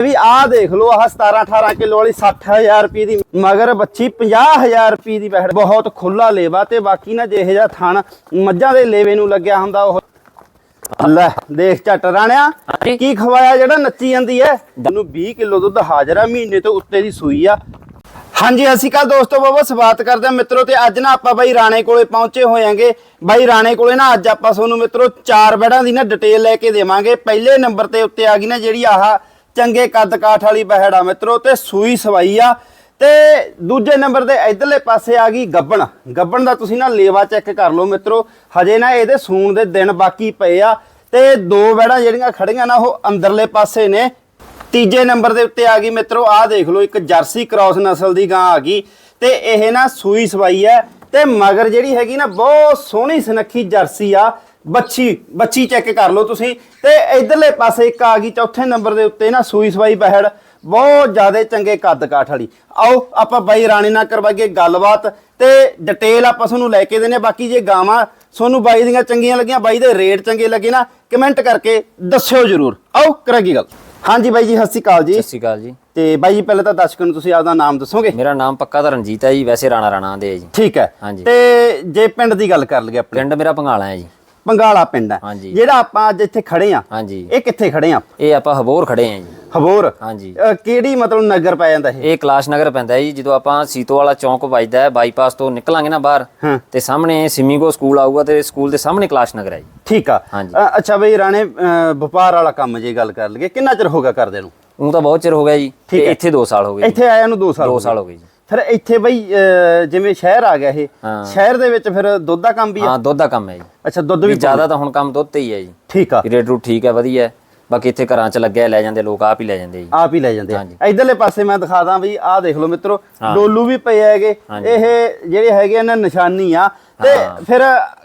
ਵੀ ਆਹ ਦੇਖ ਲਓ ਆਹ 17 18 ਕਿਲੋ ਵਾਲੀ 60000 ਰੁਪਏ ਦੀ। ਮਗਰ ਬੱਚੀ 50000 ਰੁਪਏ ਦੀ ਬਹਿੜ ਬਹੁਤ ਖੁੱਲਾ ਲੇਵਾ ਤੇ ਬਾਕੀ ਨਾ ਜਿਹੇ ਜਿਹਾ ਥਣ ਮੱਝਾਂ ਦੇ ਲੇਵੇ ਨੂੰ ਲੱਗਿਆ ਹੁੰਦਾ ਉਹ। ਲੈ ਦੇਖ ਝੱਟ ਰਾਣਿਆ। ਕੀ ਖਵਾਇਆ ਜਿਹੜਾ ਨੱਚੀ ਜਾਂਦੀ ਐ? ਨੂੰ 20 ਕਿਲੋ ਦੁੱਧ ਹਾਜ਼ਰ ਆ ਮਹੀਨੇ ਤੋਂ ਉੱਤੇ ਦੀ ਸੂਈ ਆ। ਹਾਂਜੀ ਅਸੀਂ ਕੱਲ ਦੋਸਤੋ ਬਾਬਾ ਸਵਾਗਤ ਕਰਦੇ ਹਾਂ ਮਿੱਤਰੋ ਤੇ ਅੱਜ ਨਾ ਆਪਾਂ ਬਾਈ ਰਾਣੇ ਕੋਲੇ ਪਹੁੰਚੇ ਹੋਇਆਂਗੇ ਬਾਈ ਰਾਣੇ ਕੋਲੇ ਨਾ ਅੱਜ ਆਪਾਂ ਤੁਹਾਨੂੰ ਮਿੱਤਰੋ ਚਾਰ ਬੈੜਾਂ ਦੀ ਨਾ ਡਿਟੇਲ ਲੈ ਕੇ ਦੇਵਾਂਗੇ। ਪਹਿਲੇ ਨੰਬਰ ਤੇ ਉੱਤੇ ਆ ਗਈ ਨਾ ਜਿਹੜੀ ਆਹ ਚੰਗੇ ਕੱਦ ਕਾਠ ਵਾਲੀ ਬਹਿੜ ਆ ਮਿੱਤਰੋ, ਤੇ ਸੂਈ ਸਵਾਈ ਆ। ਤੇ ਦੂਜੇ ਨੰਬਰ ਦੇ ਇਧਰਲੇ ਪਾਸੇ ਆ ਗਈ ਗੱਬਣ। ਗੱਬਣ ਦਾ ਤੁਸੀਂ ਨਾ ਲੇਵਾ ਚੈੱਕ ਕਰ ਲਓ ਮਿੱਤਰੋ, ਹਜੇ ਨਾ ਇਹਦੇ ਸੂਣ ਦੇ ਦਿਨ ਬਾਕੀ ਪਏ ਆ। ਤੇ ਦੋ ਬੈੜਾਂ ਜਿਹੜੀਆਂ ਖੜੀਆਂ ਨਾ, ਉਹ ਅੰਦਰਲੇ ਪਾਸੇ ਨੇ। ਤੀਜੇ ਨੰਬਰ ਦੇ ਉੱਤੇ ਆ ਗਈ ਮਿੱਤਰੋ, ਆਹ ਦੇਖ ਲਓ, ਇੱਕ ਜਰਸੀ ਕ੍ਰਾਸ ਨਸਲ ਦੀ ਗਾਂ ਆ ਗਈ। ਤੇ ਇਹ ਨਾ ਸੂਈ ਸਵਾਈ ਹੈ। ਤੇ ਮਗਰ ਜਿਹੜੀ ਹੈਗੀ ਨਾ, ਬਹੁਤ ਸੋਹਣੀ ਸੁਨੱਖੀ ਜਰਸੀ ਆ। ਬੱਚੀ ਬੱਚੀ ਚੈੱਕ ਕਰ ਲਓ ਤੁਸੀਂ। ਤੇ ਇਧਰਲੇ ਪਾਸੇ ਇੱਕ ਆ ਗਈ ਚੌਥੇ ਨੰਬਰ ਦੇ ਉੱਤੇ ਨਾ ਸੂਈ ਸਵਾਈ ਬਹਿੜ। ਬਹੁਤ ਜ਼ਿਆਦਾ ਚੰਗੇ ਕੱਦ ਕਾਠ ਵਾਲੀ। ਆਓ ਆਪਾਂ ਬਾਈ ਰਾਣੀ ਨਾਲ ਕਰਵਾਈਏ ਗੱਲਬਾਤ ਤੇ ਡਿਟੇਲ ਆਪਾਂ ਤੁਹਾਨੂੰ ਲੈ ਕੇ ਦੇਣੇ ਬਾਕੀ ਜੇ ਗਾਵਾਂ ਤੁਹਾਨੂੰ ਬਾਈ ਦੀਆਂ ਚੰਗੀਆਂ ਲੱਗੀਆਂ ਬਾਈ ਦੇ ਰੇਟ ਚੰਗੇ ਲੱਗੇ ਨਾ ਕਮੈਂਟ ਕਰਕੇ ਦੱਸਿਓ ਜਰੂਰ। ਆਓ ਕਰਾਂਗੇ ਗੱਲ। ਹਾਂਜੀ ਬਾਈ ਜੀ ਸਤਿ ਸ਼੍ਰੀ ਅਕਾਲ ਜੀ। ਸਤਿ ਸ਼੍ਰੀ ਅਕਾਲ ਜੀ। ਤੇ ਬਾਈ ਜੀ ਪਹਿਲਾਂ ਤਾਂ ਦਰਸ਼ਕਾਂ ਨੂੰ ਤੁਸੀਂ ਆਪਦਾ ਨਾਮ ਦੱਸੋਗੇ? ਮੇਰਾ ਨਾਮ ਪੱਕਾ ਤਾਂ ਰਣਜੀਤ ਹੈ ਜੀ ਵੈਸੇ ਰਾਣਾ ਰਾਣਾ ਦੇ ਜੀ। ਠੀਕ ਹੈ। ਹਾਂਜੀ। ਤੇ ਜੇ ਪਿੰਡ ਦੀ ਗੱਲ ਕਰ ਲਈਏ ਆਪਣੇ ਪਿੰਡ ਮੇਰਾ ਪੰਗਾਲਾ ਹੈ ਜੀ। ਪੰਗਾਲਾ ਪਿੰਡ ਹੈ। ਹਾਂਜੀ। ਜਿਹੜਾ ਆਪਾਂ ਅੱਜ ਇੱਥੇ ਖੜੇ ਆ ਹਾਂਜੀ। ਇਹ ਕਿੱਥੇ ਖੜੇ ਆ ਇਹ ਆਪਾਂ ਹਬੋਰ ਖੜੇ ਹਾਂ ਜੀ। ਹਬੋਰ? ਹਾਂਜੀ। ਕਿਹੜੀ ਮਤਲਬ ਨਗਰ ਪੈ ਜਾਂਦਾ ਇਹ? ਇਹ ਕਲਾਸ਼ ਨਗਰ ਪੈਂਦਾ ਹੈ ਜੀ ਜਦੋਂ ਆਪਾਂ ਸੀਤੋ ਵਾਲਾ ਚੌਂਕ ਵੱਜਦਾ ਹੈ ਬਾਈਪਾਸ ਤੋਂ ਨਿਕਲਾਂਗੇ ਨਾ ਬਾਹਰ ਹਾਂ। ਤੇ ਸਾਹਮਣੇ ਸਿਮੀਗੋ ਸਕੂਲ ਆਊਗਾ ਤੇ ਸਕੂਲ ਦੇ ਸਾਹਮਣੇ ਕਲਾਸ਼ ਨਗਰ ਹੈ ਜੀ। ਠੀਕ ਆ। ਹਾਂਜੀ। ਅੱਛਾ ਬਈ ਰਾਣੇ ਵਪਾਰ ਵਾਲਾ ਕੰਮ ਜੇ ਗੱਲ ਕਰ ਲਈਏ ਕਿੰਨਾ ਚਿਰ ਹੋ ਗਿਆ ਕਰਦੇ ਨੂੰ? ਉਹ ਤਾਂ ਬਹੁਤ ਚਿਰ ਹੋ ਗਿਆ ਜੀ ਤੇ। ਇੱਥੇ 2 ਸਾਲ ਹੋ ਗਏ ਜੀ। ਇੱਥੇ ਆਇਆ ਨੂੰ 2 ਸਾਲ 2 ਹੋ ਸਾਲ ਹੋ ਗਏ ਜੀ। ਫਿਰ ਇੱਥੇ ਬਈ ਜਿਵੇਂ ਸ਼ਹਿਰ ਆ ਗਿਆ ਇਹ। ਸ਼ਹਿਰ ਦੇ ਵਿੱਚ ਫਿਰ ਦੁੱਧ ਦਾ ਕੰਮ ਵੀ ਹਾਂ ਦੁੱਧ ਦਾ ਕੰਮ ਹੈ ਜੀ। ਅੱਛਾ ਦੁੱਧ ਵੀ ਜ਼ਿਆਦਾ ਤਾਂ ਹੁਣ ਕੰਮ ਦੁੱਧ ਤੇ ਹੀ ਹੈ ਜੀ। ਠੀਕ ਆ। ਰੇਟ ਰੂਟ ਠੀਕ ਹੈ ਵਧੀਆ। ਬਾਕੀ ਇੱਥੇ ਘਰਾਂ 'ਚ ਲੱਗਿਆ ਲੈ ਜਾਂਦੇ ਲੋਕ ਆਪ ਹੀ ਲੈ ਜਾਂਦੇ ਜੀ। ਆਪ ਹੀ ਲੈ ਜਾਂਦੇ ਆ। ਇਧਰਲੇ ਪਾਸੇ ਮੈਂ ਦਿਖਾ ਦਾਂ ਵੀ ਆਹ ਦੇਖ ਲਓ ਮਿੱਤਰੋ ਡੋਲੂ ਵੀ ਪਏ ਹੈਗੇ। ਇਹ ਜਿਹੜੇ ਹੈਗੇ ਇਹਨਾਂ ਨਿਸ਼ਾਨੀ ਆ। ਤੇ ਫਿਰ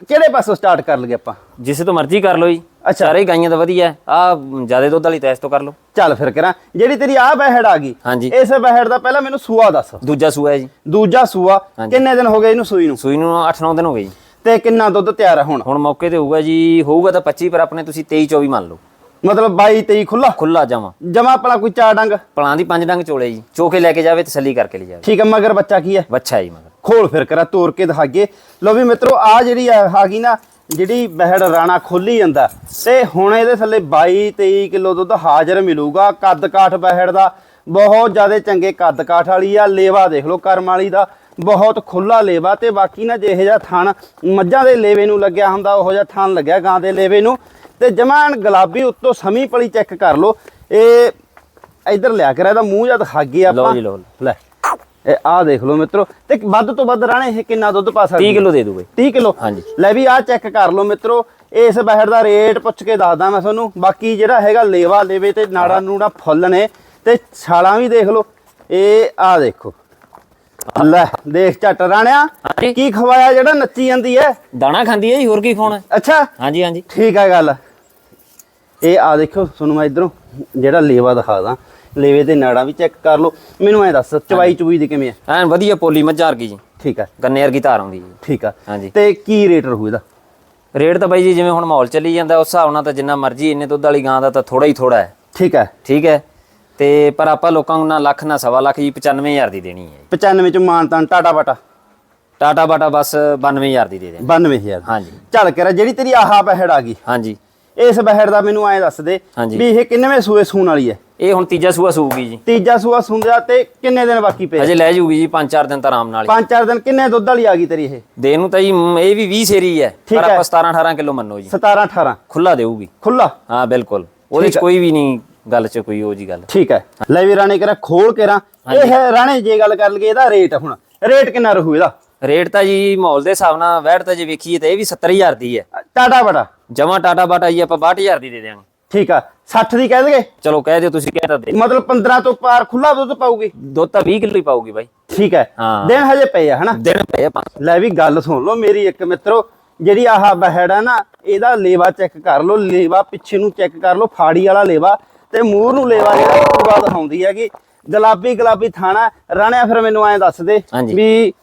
ਕਿਹੜੇ ਪਾਸੋਂ ਸਟਾਰਟ ਕਰ ਲਈਏ ਆਪਾਂ? ਜਿਸੇ ਤੋਂ ਮਰਜ਼ੀ ਕਰ ਲਓ ਜੀ। ਅੱਛਾ। ਸਾਰੇ ਗਾਈਆਂ ਤਾਂ ਵਧੀਆ। ਆ ਜ਼ਿਆਦਾ ਦੁੱਧ ਵਾਲੀ ਤੈਸ ਤੋਂ ਕਰ ਲਓ। ਚੱਲ ਫਿਰ ਕਰਾਂ। ਜਿਹੜੀ ਤੇਰੀ ਆਹ ਬਹਿੜ ਆ ਗਈ ਹਾਂਜੀ। ਇਸ ਬਹਿੜ ਦਾ ਪਹਿਲਾਂ ਮੈਨੂੰ ਸੂਆ ਦੱਸ। ਦੂਜਾ ਸੂਆ ਹੈ ਜੀ। ਦੂਜਾ ਸੂਆ। ਕਿੰਨੇ ਦਿਨ ਹੋ ਗਏ ਇਹਨੂੰ ਸੂਈ ਨੂੰ? ਸੂਈ ਨੂੰ 8-9 ਦਿਨ ਹੋ ਗਏ ਜੀ। ਤੇ ਕਿੰਨਾ ਦੁੱਧ ਤਿਆਰ ਹੈ ਹੁਣ? ਹੁਣ ਮੌਕੇ ਤੇ ਹੋਊਗਾ ਜੀ ਹੋਊਗਾ ਤਾਂ 25 ਪਰ ਆਪਣੇ ਤੁਸੀਂ 23-24 ਮੰਨ ਲਓ। ਮਤਲਬ 22 23 ਖੁੱਲਾ ਖੁੱਲਾ ਜਾਵਾਂ ਜਮਾ ਆਪਣਾ ਕੋਈ ਚਾਰ ਡੰਗ? ਪਲਾਂ ਦੀ ਪੰਜ ਡੰਗ ਚੋਲੇ ਜੀ। ਚੋਕੇ ਲੈ ਕੇ ਜਾਵੇ ਤਸੱਲੀ ਕਰਕੇ ਲੈ ਜਾਵੇ। ਠੀਕ ਹੈ ਮਗਰ ਬੱਚਾ ਕੀ ਹੈ? ਵੱਛਾ ਜੀ ਮਗਰ। ਖੋਲ ਫਿਰ ਕਰਾ ਤੋੜ ਕੇ ਦਿਖਾਈਏ ਲੋ ਵੀ ਮਿੱਤਰੋ ਆ ਜਿਹੜੀ ਆ ਆ ਗਈ ਨਾ ਜਿਹੜੀ ਬਹਿੜ ਰਾਣਾ ਖੋਲੀ ਜਾਂਦਾ ਤੇ ਹੁਣ ਇਹਦੇ ਥੱਲੇ 22 23 ਕਿਲੋ ਦੁੱਧ ਹਾਜ਼ਰ ਮਿਲੂਗਾ ਕੱਦ ਕਾਠ ਬਹਿੜ ਦਾ ਬਹੁਤ ਜ਼ਿਆਦਾ ਚੰਗੇ ਕੱਦ ਕਾਠ ਵਾਲੀ ਆ ਲੇਵਾ ਦੇਖ ਲਓ ਕਰਮ ਵਾਲੀ ਦਾ ਬਹੁਤ ਖੁੱਲਾ ਲੇਵਾ ਤੇ ਬਾਕੀ ਨਾ ਜਿਹੇ ਜਿਹਾ ਥਣ ਮੱਝਾਂ ਦੇ ਲੇਵੇ ਨੂੰ ਲੱਗਿਆ ਹੁੰਦਾ ਉਹੋ ਜਿਹਾ ਥਣ ਲੱਗਿਆ ਗਾਂ ਦੇ ਲੇਵੇ ਨੂੰ ਤੇ ਜਮਾਨ ਗੁਲਾਬੀ ਉੱਤੋਂ ਸਮੀ ਪਲੀ ਚੈੱਕ ਕਰ ਲਓ ਇਹ ਇਧਰ ਲਿਆ ਕਰ ਇਹਦਾ ਮੂੰਹ ਜਦ ਖਾਗੇ ਲਓ ਆਪਾਂ। ਜੀ ਲਓ ਲੈ। ਇਹ ਆਹ ਦੇਖ ਲਓ ਮਿੱਤਰੋ ਤੇ ਵੱਧ ਤੋਂ ਵੱਧ ਰਾਣੇ ਇਹ ਕਿੰਨਾ ਦੁੱਧ ਪਾ ਸਕਦੀ 30 ਕਿਲੋ ਦੇ ਦੂ ਬਈ 30 ਕਿਲੋ? ਹਾਂਜੀ। ਲੈ ਵੀ ਆਹ ਚੈੱਕ ਕਰ ਲਓ ਮਿੱਤਰੋ ਇਸ ਬਹਿੜ ਦਾ ਰੇਟ ਪੁੱਛ ਕੇ ਦੱਸਦਾ ਮੈਂ ਤੁਹਾਨੂੰ। ਬਾਕੀ ਜਿਹੜਾ ਹੈਗਾ ਲੇਵਾ ਲੇਵੇ ਤੇ ਨਾੜਾ ਨੂੜਾ ਫੁੱਲ ਨੇ ਤੇ ਛਾਲਾਂ ਵੀ ਦੇਖ ਲਓ। ਇਹ ਆਹ ਦੇਖੋ। ਲੈ ਦੇਖ ਝੱਟ ਰਾਣਿਆ। ਕੀ ਖਵਾਇਆ ਜਿਹੜਾ ਨੱਚੀ ਜਾਂਦੀ ਹੈ? ਦਾਣਾ ਖਾਂਦੀ ਜੀ ਹੋਰ ਕੀ ਖਾਣਾ ਅੱਛਾ। ਹਾਂਜੀ ਹਾਂਜੀ। ਠੀਕ ਹੈ ਗੱਲ। ਇਹ ਆ ਦੇਖੋ ਤੁਹਾਨੂੰ ਮੈਂ ਇਧਰੋਂ ਜਿਹੜਾ ਲੇਵਾ ਦਿਖਾਦਾ ਲੇਵੇ ਤੇ ਨਾੜਾ ਵੀ ਚੈੱਕ ਕਰ ਲਓ। ਮੈਨੂੰ ਐ ਦੱਸ ਚਵਾਈ ਚੁਈ ਦੀ ਕਿਵੇਂ ਹੈ ਐਨ ਵਧੀਆ ਪੋਲੀ ਮੱਝਾਂ ਵਰਗੀ ਜੀ। ਠੀਕ ਹੈ ਗੰਨੇ ਵਰਗੀ ਧਾਰ ਆਉਂਦੀ ਜੀ। ਠੀਕ ਆ। ਹਾਂਜੀ। ਤੇ ਕੀ ਰੇਟ ਰਹੂ ਇਹਦਾ? ਰੇਟ ਤਾਂ ਬਾਈ ਜੀ ਜਿਵੇਂ ਹੁਣ ਮਾਹੌਲ ਚੱਲੀ ਜਾਂਦਾ ਉਸ ਹਿਸਾਬ ਨਾਲ ਤਾਂ ਜਿੰਨਾ ਮਰਜ਼ੀ ਇੰਨੇ ਦੁੱਧ ਵਾਲੀ ਗਾਂ ਦਾ ਤਾਂ ਥੋੜਾ ਹੀ ਥੋੜਾ ਹੈ। ਠੀਕ ਹੈ ਠੀਕ ਹੈ। ਤੇ ਪਰ ਆਪਾਂ ਲੋਕਾਂ ਨੂੰ ਨਾ ਲੱਖ ਨਾ ਸਵਾ ਲੱਖ ਜੀ 95000 ਦੀ ਦੇਣੀ ਹੈ 95 ਚ ਮਾਨਤਾਨ ਟਾਟਾ ਬਾਟਾ। ਟਾਟਾ ਬਾਟਾ ਬਸ 92000 ਦੀ ਦੇ ਦੇ। 92000 ਹਾਂਜੀ। ਚੱਲ ਕੇ ਜਿਹੜੀ ਤੇਰੀ ਆਹਾ ਬਹਿੜ ਆ ਗਈ। ਹਾਂਜੀ। ਇਸ ਬਹਿੜ ਦਾ ਮੈਨੂੰ ਐ ਦੱਸ ਦੇ ਹਾਂਜੀ। ਵੀ ਇਹ ਕਿੰਨੇਵੇਂ ਸੂਏ ਸੂਣ ਵਾਲੀ ਹੈ? ਇਹ ਹੁਣ ਤੀਜਾ ਸੂਆ ਸੂਗੀ ਜੀ। ਤੀਜਾ ਸੂਆ ਸੁੰਦਿਆ ਤੇ ਕਿੰਨੇ ਦਿਨ ਬਾਕੀ ਪਏ? ਅਜੇ ਲੈ ਜੂਗੀ ਜੀ 5-4 ਦਿਨ ਤਾਂ ਆਰਾਮ ਨਾਲ ਹੀ। ਪੰਜ ਚਾਰ ਦਿਨ ਕਿੰਨੇ ਦੁੱਧ ਵਾਲੀ ਆ ਗਈ ਤੇਰੀ ਇਹ? ਦੇਣ ਨੂੰ ਤਾਂ ਜੀ ਇਹ ਵੀ 20 ਸੇਰੀ ਹੈ ਪਰ। ਆਪਾਂ 17-18 ਕਿਲੋ ਮੰਨੋ ਜੀ। 17 18 ਖੁੱਲਾ ਦੇਊਗੀ। ਖੁੱਲਾ ਹਾਂ ਬਿਲਕੁਲ। ਉਹਦੇ ਚ ਕੋਈ ਵੀ ਨਹੀਂ ਗੱਲ ਚ ਕੋਈ ਉਹ ਜੀ ਗੱਲ। ਠੀਕ ਹੈ। ਲੈ ਵੀ ਰਾਣੇ ਕਰਾ ਖੋਲ ਕੇ ਰਾਂ। ਇਹ ਹੈ ਰਾਣੇ ਜੇ ਗੱਲ ਕਰ ਲਈਏ ਇਹਦਾ ਰੇਟ ਹੁਣ। ਰੇਟ ਕਿੰਨਾ ਰਹੂ ਇਹਦਾ? ਰੇਟ ਤਾਂ ਜੀ ਮਾਹੌਲ ਦੇ ਹਿਸਾਬ ਨਾਲ ਵੈਟ ਤਾਂ ਜੇ ਵੇਖੀਏ ਤਾਂ ਇਹ ਵੀ 70000 ਦੀ ਹੈ। ਟਾਟਾ ਬੜਾ ਜਮਾ ਟਾਟਾ ਬਾਟਾ ਜੀ ਆਪਾਂ 62000 ਦੀ ਦੇ ਦਿਆਂਗੇ। ਠੀਕ ਆ। 60 ਦੀ ਕਹਿ ਦਗੇ ਚਲੋ ਕਹਿ ਦਿਓ ਤੁਸੀਂ ਕਹਿ ਤਾਂ ਦੇ ਮਤਲਬ 15 ਤੋਂ ਪਾਰ ਖੁੱਲਾ ਦੁੱਧ ਪਾਊਗੀ? ਦੁੱਧ ਤਾਂ 20 ਕਿਲੋ ਹੀ ਪਾਊਗੀ ਬਾਈ। ਠੀਕ ਹੈ। ਹਾਂ। ਦਿਨ ਹਜੇ ਪਏ ਆ ਹਨਾ? ਦਿਨ ਪਏ ਪੰਜ। ਲੈ ਵੀ ਗੱਲ ਸੁਣ ਲਓ ਮੇਰੀ ਇੱਕ ਮਿੱਤਰੋ ਜਿਹੜੀ ਆਹ ਬਹਿੜ ਆ ਨਾ ਇਹਦਾ ਲੇਵਾ ਚੈੱਕ ਕਰ ਲਓ ਲੇਵਾ ਪਿੱਛੇ ਨੂੰ ਚੈੱਕ ਕਰ ਲਓ ਫਾੜੀ ਵਾਲਾ ਲੇਵਾ ਤੇ ਮੂਰ ਨੂੰ ਲੇਵਾ ਜਿਹੜਾ ਪੂਰਾ ਦਿਖਾਉਂਦੀ ਹੈਗੀ। ਗੁਲਾਬੀ ਗੁਲਾਬੀ ਥਾਣਾ। ਰਾਣਿਆ ਫਿਰ ਮੈਨੂੰ ਐਂ ਦੱਸ ਦੇ। ਵੀ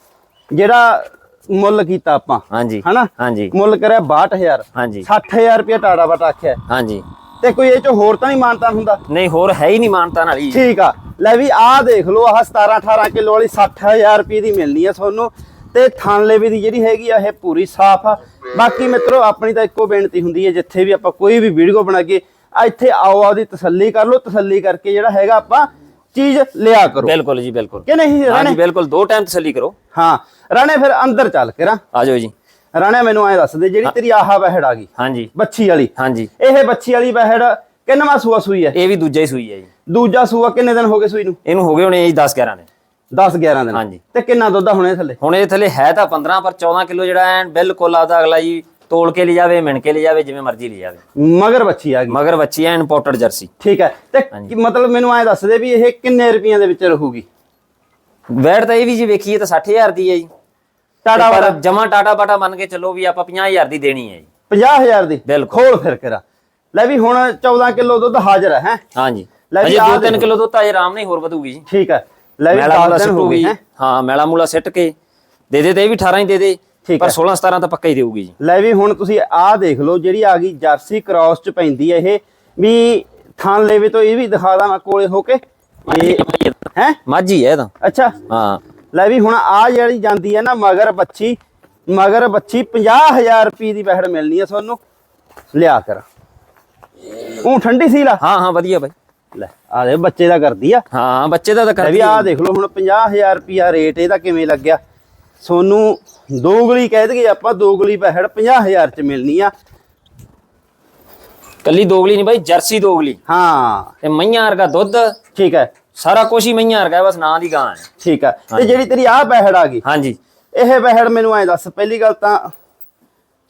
ਜਿਹੜਾ ਮੁੱਲ ਕੀਤਾ ਆਪਾਂ ਹਾਂਜੀ। ਹਨਾ? ਹਾਂਜੀ। ਮੁੱਲ ਕਰਿਆ 62000 ਹਾਂਜੀ। 60000 ਰੁਪਏ ਟਾੜਾ ਬਟ ਆਖਿਆ। ਹਾਂਜੀ। ਤੇ ਕੋਈ ਇਹ ਚ ਹੋਰ ਤਾਂ ਨਹੀਂ ਮਾਨਤਾ ਹੁੰਦਾ? ਨਹੀਂ ਹੋਰ ਹੈ ਹੀ ਨਹੀਂ ਮਾਨਤਾ ਵਾਲੀ। ਠੀਕ ਆ। ਲੈ ਵੀ ਆਹ ਦੇਖ ਲਓ ਆਹ 17 18 ਕਿਲੋ ਵਾਲੀ 60000 ਰੁਪਏ ਦੀ ਮਿਲਣੀ ਆ ਤੁਹਾਨੂੰ। ਤੇ ਥਣ ਲੇਵੇ ਦੀ ਜਿਹੜੀ ਹੈਗੀ ਆ ਇਹ ਪੂਰੀ ਸਾਫ਼ ਆ। ਬਾਕੀ ਮਿੱਤਰੋ ਆਪਣੀ ਤਾਂ ਇੱਕੋ ਬੇਨਤੀ ਹੁੰਦੀ ਹੈ ਜਿੱਥੇ ਵੀ ਆਪਾਂ ਕੋਈ ਵੀ ਵੀਡੀਓ ਬਣਾ ਕੇ ਆ ਇੱਥੇ ਆਓ ਆਦੀ ਤਸੱਲੀ ਕਰ ਲਓ। ਤਸੱਲੀ ਕਰਕੇ ਜਿਹੜਾ ਹੈਗਾ ਆਪਾਂ ਚੀਜ਼ ਲਿਆ ਕਰੋ। ਬਿਲਕੁਲ ਜੀ ਬਿਲਕੁਲ। ਕਿ ਨਹੀਂ ਰਾਣੇ? ਬਿਲਕੁਲ ਦੋ ਟਾਈਮ ਤਸੱਲੀ ਕਰੋ। ਹਾਂ। ਰਾਣੇ ਫਿਰ ਅੰਦਰ ਚੱਲ ਕੇ ਰਾਂ। ਆ ਜਾਓ ਜੀ। ਰਾਣੇ ਮੈਨੂੰ ਐ ਦੱਸ ਦੇ ਜਿਹੜੀ ਤੇਰੀ ਆਹਾ ਵਹਿੜ ਆ ਗਈ ਹਾਂਜੀ। ਬੱਚੀ ਵਾਲੀ ਹਾਂਜੀ। ਇਹ ਬੱਚੀ ਵਾਲੀ ਵਹਿੜ ਕਿੰਨਵਾਂ ਸੂਆ ਸੂਈ ਹੈ? ਇਹ ਵੀ ਦੂਜਾ ਹੀ ਸੂਈ ਹੈ ਜੀ। ਦੂਜਾ ਸੂਆ ਕਿੰਨੇ ਦਿਨ ਹੋ ਗਏ ਸੂਈ ਨੂੰ? ਇਹਨੂੰ ਹੋ ਗਏ ਹੋਣੇ ਜੀ 10 11 ਦਿਨ। 10 11 ਦਿਨ। ਹਾਂਜੀ। ਤੇ ਕਿੰਨਾ ਦੁੱਧ ਆ ਹੁਣੇ ਥੱਲੇ? ਹੁਣ ਇਹ ਥੱਲੇ ਹੈ ਤਾਂ 15 ਪਰ 14 ਕਿਲੋ ਜਿਹੜਾ ਐਨ ਬਿਲਕੁਲ ਆਦਾ ਅਗਲਾ ਜੀ ਤੋਲ ਕੇ ਲੈ ਜਾਵੇ ਮਿਣ ਕੇ ਲੈ ਜਾਵੇ ਜਿਵੇਂ ਮਰਜ਼ੀ ਲੈ ਜਾਵੇ। ਮਗਰ ਬੱਚੀ ਆ ਗਈ। ਮਗਰ ਬੱਚੀ ਐਨ ਇੰਪੋਰਟਡ ਜਰਸੀ। ਠੀਕ ਹੈ। ਤੇ ਮਤਲਬ ਮੈਨੂੰ ਐ ਦੱਸ ਦੇ ਵੀ ਇਹ ਕਿੰਨੇ ਰੁਪਈਆਂ ਦੇ ਵਿੱਚ ਰਹੂਗੀ? ਵੈਟ ਤਾਂ ਇਹ ਵੀ ਜੀ ਵੇਖੀਏ ਤਾਂ 60000 ਦੀ ਹੈ ਜੀ। ਟਾਟਾ ਪਰ ਵਾਲਾ। ਜਮਾ ਟਾਟਾ ਬਾਟਾ ਮੰਨ ਕੇ ਚੱਲੋ ਵੀ ਆਪਾਂ 50000 ਦੀ ਦੇਣੀ ਹੈ ਜੀ। 50000 ਦੀ? ਬਿਲਕੁਲ। ਖੋਲ ਫਿਰ ਕਰਾ। ਲੈ ਵੀ ਹੁਣ 14 ਕਿਲੋ ਦੁੱਧ ਹਾਜ਼ਰ ਹੈ ਹੈਂ? ਹਾਂਜੀ। ਲੈ ਆਹ 2-3 ਦੇਖੋ। ਕਿਲੋ ਦੁੱਧ ਤਾਂ ਇਹ ਆਰਾਮ ਨਹੀਂ ਹੋਰ ਵਧੂਗੀ ਜੀ। ਠੀਕ ਹੈ। ਲੈ ਵੀ ਮੈਲਾ 10 ਮੂਲਾ ਦਿਨ ਹੋ ਗਏ ਸਿੱਟੂਗੀ ਹੈ? ਮੈਲਾ ਮੂਲਾ ਸਿੱਟ ਕੇ ਦੇ ਦੇ ਤੇ ਵੀ 18 ਹੀ ਦੇ ਦੇ ਪਰ ਹੈ। 16 17 ਤਾਂ ਪੱਕਾ ਹੀ ਦੇਊਗੀ ਜੀ। ਲੈ ਵੀ ਹੁਣ ਤੁਸੀਂ ਆਹ ਦੇਖ ਲਓ ਜਿਹੜੀ ਆ ਗਈ ਜਰਸੀ ਕ੍ਰਾਸ ਚ ਪੈਂਦੀ ਹੈ ਇਹ। ਵੀ ਥਾਨ ਲੈਵੇ ਤੋਂ ਇਹ ਵੀ ਦਿਖਾ ਦਾਂ ਕੋਲੇ ਹੋ ਕੇ। ਇਹ ਹੈ? ਮਾਝੀ ਹੈ ਇਹ ਤਾਂ। ਅੱਛਾ। ਹਾਂ। ਲੈ ਵੀ ਹੁਣ ਆ ਜਿਹੜੀ ਜਾਂਦੀ ਹੈ ਨਾ ਮਗਰ ਬੱਚੀ ਮਗਰ ਬੱਚੀ 50000 ਰੁਪਏ ਦੀ ਵਹਿੜ ਮਿਲਣੀ ਹੈ ਤੁਹਾਨੂੰ। ਲਿਆ ਕਰ। ਉਹ ਠੰਡੀ ਸੀ ਲਾ ਹਾਂ ਹਾਂ ਵਧੀਆ ਬਾਈ। ਲੈ ਆ ਦੇ ਬੱਚੇ ਦਾ ਕਰਦੀ ਆ। ਹਾਂ ਬੱਚੇ ਦਾ ਤਾਂ ਕਰਦੀ ਆ। ਦੇਖ ਲਓ ਹੁਣ 50000 ਰੁਪਿਆ ਰੇਟ ਇਹਦਾ ਕਿਵੇਂ ਲੱਗਿਆ। ਸੋਨੂੰ ਦੋਗਲੀ ਕਹਿ ਦਈਏ ਆਪਾਂ ਦੋਗਲੀ ਵਹਿੜ 50000 ਚ ਮਿਲਣੀ ਆ। ਕੱਲੀ ਦੋਗਲੀ ਨਹੀਂ ਬਾਈ ਜਰਸੀ ਦੋਗਲੀ। ਹਾਂ। ਤੇ ਮਈਆਂ ਵਰਗਾ ਦੁੱਧ। ਠੀਕ ਹੈ। ਸਾਰਾ ਕੁਝ ਹੀ ਮਈਆਂ ਵਰਗਾ ਹੈ, ਬਸ ਨਾਂ ਦੀ ਗਾਂ ਹੈ। ਠੀਕ ਹੈ। ਤੇ ਜਿਹੜੀ ਤੇਰੀ ਆ ਵਹਿੜ ਆ ਗਈ ਹਾਂਜੀ। ਇਹ ਵਹਿੜ ਮੈਨੂੰ ਐ ਦੱਸ ਪਹਿਲੀ ਗੱਲ ਤਾਂ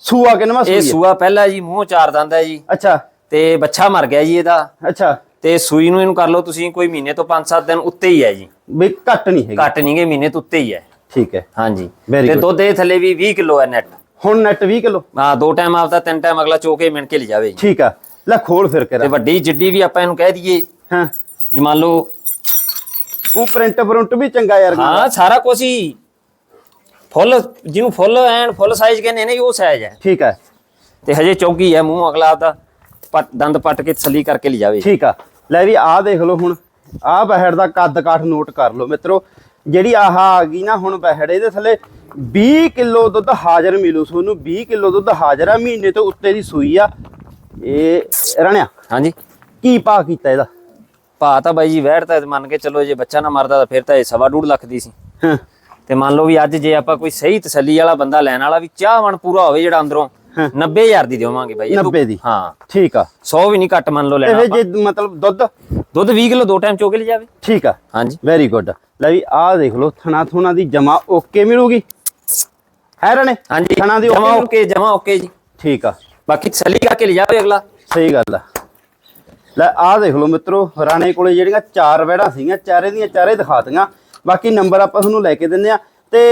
ਸੂਆ ਕਿੰਨਵਾ ਸੂਈ ਇਹ ਸੂਆ ਪਹਿਲਾ ਜੀ ਮੂੰਹ ਚਾਰ ਦੰਦ ਹੈ ਜੀ। ਅੱਛਾ। ਤੇ ਬੱਚਾ ਮਰ ਗਿਆ ਜੀ ਇਹਦਾ। ਅੱਛਾ। ਤੇ ਸੂਈ ਨੂੰ ਇਹਨੂੰ ਕਰ ਲਓ ਤੁਸੀਂ ਕੋਈ ਮਹੀਨੇ ਤੋਂ 5-7 ਦਿਨ ਉੱਤੇ ਹੀ ਹੈ ਜੀ। ਵੀ ਘੱਟ ਨਹੀਂ ਹੈਗੀ। ਘੱਟ ਨਹੀਂਗੇ ਮਹੀਨੇ ਤੋਂ ਉੱਤੇ ਹੀ ਹੈ। ਠੀਕ ਹੈ। ਹਾਂਜੀ। Very ਤੇ good. ਦੁੱਧ ਇਹ ਥੱਲੇ ਵੀ 20 ਕਿਲੋ ਹੈ ਨੈਟ ਹੁਣ ਨੈਟ 20 ਕਿਲੋ? ਹਾਂ ਦੋ ਟਾਈਮ ਆਪਦਾ ਤਿੰਨ ਟਾਈਮ ਅਗਲਾ ਚੋਕੇ ਮਿਣ ਕੇ ਲੈ ਜਾਵੇ ਜੀ। ਠੀਕ ਆ ਲੈ ਖੋਲ ਫਿਰ ਤੇ ਵੱਡੀ ਜਿੱਡੀ ਵੀ ਆਪਾਂ ਇਹਨੂੰ ਕਹਿ ਦਈਏ। ਹਾਂ। ਵੀ ਮੰਨ ਲਓ ਉਹ ਪ੍ਰਿੰਟ ਪ੍ਰਿੰਟ ਵੀ ਚੰਗਾ ਯਾਰ ਹਾਂ ਸਾਰਾ ਕੁਝ ਹੀ। ਫੁੱਲ ਜਿਹਨੂੰ ਫੁੱਲ ਐਨ ਫੁੱਲ ਸਾਈਜ਼ ਕਹਿੰਦੇ ਨੇ ਉਹ ਸਾਈਜ਼ ਹੈ। ਠੀਕ ਹੈ। ਤੇ ਹਜੇ ਚੌਕੀ ਹੈ ਮੂੰਹ ਅਗਲਾ ਆਪਦਾ ਪੱਟ ਦੰਦ ਪੱਟ ਕੇ ਤਸੱਲੀ ਕਰਕੇ ਲੈ ਜਾਵੇ ਠੀਕ ਆ। ਲੈ ਵੀ ਆਹ ਦੇਖ ਲਓ ਹੁਣ। ਆਹ ਬਹਿੜ ਦਾ ਕੱਦ ਕਾਠ ਨੋਟ ਕਰ ਲਓ। ਮਿੱਤਰੋ ਜਿਹੜੀ ਆਹ ਆ ਗਈ ਨਾ ਹੁਣ ਬਹਿੜ ਇਹਦੇ ਥੱਲੇ 20 ਕਿਲੋ ਦੁੱਧ ਹਾਜ਼ਰ ਮਿਲੂ ਤੁਹਾਨੂੰ। 20 ਕਿਲੋ ਦੁੱਧ ਹਾਜ਼ਰ ਆ ਮਹੀਨੇ ਤੋਂ ਉੱਤੇ ਦੀ ਸੂਈ ਆ। ਇਹ ਰਣਿਆ ਹਾਂਜੀ। ਕੀ ਪਾ ਕੀਤਾ ਇਹਦਾ? ਭਾ ਤਾਂ ਬਾਈ ਜੀ ਵੈੜ ਤਾਂ ਮੰਨ ਕੇ ਚੱਲੋ ਜੇ ਬੱਚਾ ਨਾ ਮਰਦਾ ਤਾਂ ਫਿਰ ਤਾਂ ਇਹ ਸਵਾ ਡੂਢ ਲੱਖ ਦੀ ਸੀ। ਤੇ ਮੰਨ ਲਓ ਵੀ ਅੱਜ ਜੇ ਆਪਾਂ ਕੋਈ ਸਹੀ ਤਸੱਲੀ ਵਾਲਾ ਬੰਦਾ ਲੈਣ ਵਾਲਾ ਵੀ ਚਾਹਵਣ ਪੂਰਾ ਹੋਵੇ ਜਿਹੜਾ ਅੰਦਰੋਂ ਹਾਂ। 90000 ਦੀ ਦੇਵਾਂਗੇ ਬਾਈ। ਇਹ ਤੋਂ- 90 ਦੀ। ਹਾਂ। ਠੀਕ ਆ। 100 ਵੀ ਨਹੀਂ ਘੱਟ ਮੰਨ ਲਓ ਲੈਣਾ ਇਹ। ਜੇ ਮਤਲਬ ਦੁੱਧ? ਦੁੱਧ 20 ਕਿਲੋ ਦੋ ਟਾਈਮ ਚੋਕੇ ਲੈ ਜਾਵੇ ਠੀਕ ਆ। ਹਾਂਜੀ। ਵੈਰੀ ਗੁੱਡ ਲੈ ਵੀ ਆਹ ਦੇਖ ਲਓ ਥਣਾ ਥੁਣਾ ਦੀ ਜਮਾ ਓਕੇ ਮਿਲੂਗੀ। ਹੈ ਰਣੇ? ਹਾਂਜੀ। ਥਣਾ ਦੀ ਜਮਾ ਓਕੇ ਜਮਾ ਓਕੇ ਜੀ। ਠੀਕ ਆ। ਬਾਕੀ ਤਸੱਲੀ ਕਰਕੇ ਲੈ ਜਾਵੇ ਅਗਲਾ। ਸਹੀ ਗੱਲ ਆ। ਲੈ ਆਹ ਦੇਖ ਲਓ ਮਿੱਤਰੋ ਰਾਣੇ ਕੋਲੇ ਜਿਹੜੀਆਂ ਚਾਰ ਵੈੜਾਂ ਸੀਗੀਆਂ ਚਾਰੇ ਦੀਆਂ ਚਾਰੇ ਦਿਖਾਤੀਆਂ। ਬਾਕੀ ਨੰਬਰ ਆਪਾਂ ਤੁਹਾਨੂੰ ਲੈ ਕੇ ਦਿੰਦੇ ਆ ਤੇ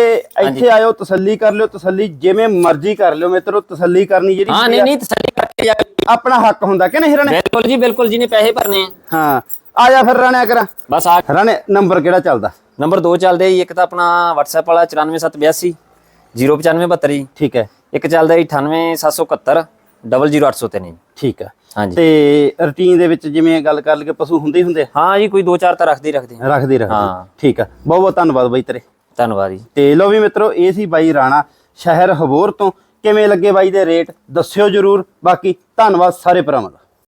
ਇੱਥੇ ਆਇਓ ਤਸੱਲੀ ਕਰ ਲਿਓ ਤਸੱਲੀ ਜਿਵੇਂ ਮਰਜ਼ੀ ਕਰ ਲਿਓ ਮਿੱਤਰੋ ਤਸੱਲੀ ਕਰਨੀ ਜਿਹੜੀ ਹਾਂ ਨਹੀਂ ਨਹੀਂ ਤਸੱਲੀ ਕਰਕੇ ਜਾਵੇ ਆਪਣਾ ਹੱਕ ਹੁੰਦਾ ਕਿ ਨਹੀਂ ਰਣੇ? ਬਿਲਕੁਲ ਜੀ ਬਿਲਕੁਲ ਜਿਹਨੇ ਪੈਸੇ ਭਰਨੇ ਹਾਂ ਆ ਜਾ ਫਿਰ ਰਾਣਿਆ ਕਰਾਂ। ਬਸ ਆ। ਰਾਣੇ ਨੰਬਰ ਕਿਹੜਾ ਚੱਲਦਾ? ਨੰਬਰ 2 ਚੱਲਦੇ ਜੀ ਇੱਕ ਤਾਂ ਆਪਣਾ WhatsApp ਵਾਲਾ 94782 09572 ਜੀ। ਠੀਕ ਹੈ। ਇੱਕ ਚੱਲਦਾ ਜੀ 98771 00803 ਜੀ ਠੀਕ ਹੈ ਹਾਂਜੀ। ਤੇ ਰੁਟੀਨ ਦੇ ਵਿੱਚ ਜਿਵੇਂ ਗੱਲ ਕਰ ਲਈਏ ਪਸ਼ੂ ਹੁੰਦੇ ਹੀ ਹੁੰਦੇ ਆ? ਹਾਂ ਜੀ ਕੋਈ 2-4 ਤਾਂ ਰੱਖਦੇ ਹੀ ਰੱਖਦੇ ਆ। ਰੱਖਦੇ ਰੱਖਦੇ ਹਾਂ। ਠੀਕ ਆ। ਬਹੁਤ ਬਹੁਤ ਧੰਨਵਾਦ ਬਾਈ ਤੇਰੇ। ਧੰਨਵਾਦ ਜੀ। ਤੇ ਲੋ ਵੀ ਮਿੱਤਰੋ ਇਹ ਸੀ ਬਾਈ ਰਾਣਾ ਸ਼ਹਿਰ ਹਬੋਰ ਤੋਂ। ਕਿਵੇਂ ਲੱਗੇ ਬਾਈ ਦੇ ਰੇਟ? ਦੱਸਿਓ ਜਰੂਰ। ਬਾਕੀ ਧੰਨਵਾਦ ਸਾਰੇ ਭਰਾਵਾਂ ਦਾ।